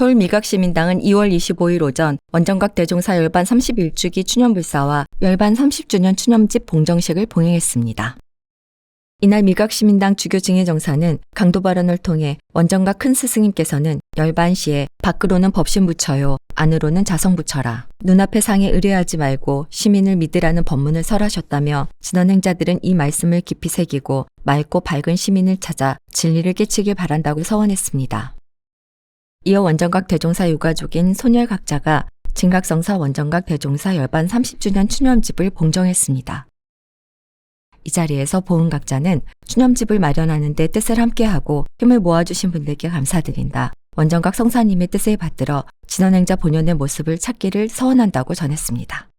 서울 미각시민당은 2월 25일 오전 원정각 대종사 열반 31주기 추념불사와 열반 30주년 추념집 봉정식을 봉행했습니다. 이날 미각시민당 주교 증해정사는 강도 발언을 통해 원정각 큰 스승님께서는 열반 시에 밖으로는 법신 붙여요, 안으로는 자성 붙여라. 눈앞의 상에 의뢰하지 말고 시민을 믿으라는 법문을 설하셨다며 진언행자들은 이 말씀을 깊이 새기고 맑고 밝은 시민을 찾아 진리를 깨치길 바란다고 서원했습니다. 이어 원정각 대종사 유가족인 소멸각자가 진각성사 원정각 대종사 열반 30주년 추념집을 봉정했습니다. 이 자리에서 보은각자는 추념집을 마련하는 데 뜻을 함께하고 힘을 모아주신 분들께 감사드린다. 원정각 성사님의 뜻을 받들어 진원행자 본연의 모습을 찾기를 서원한다고 전했습니다.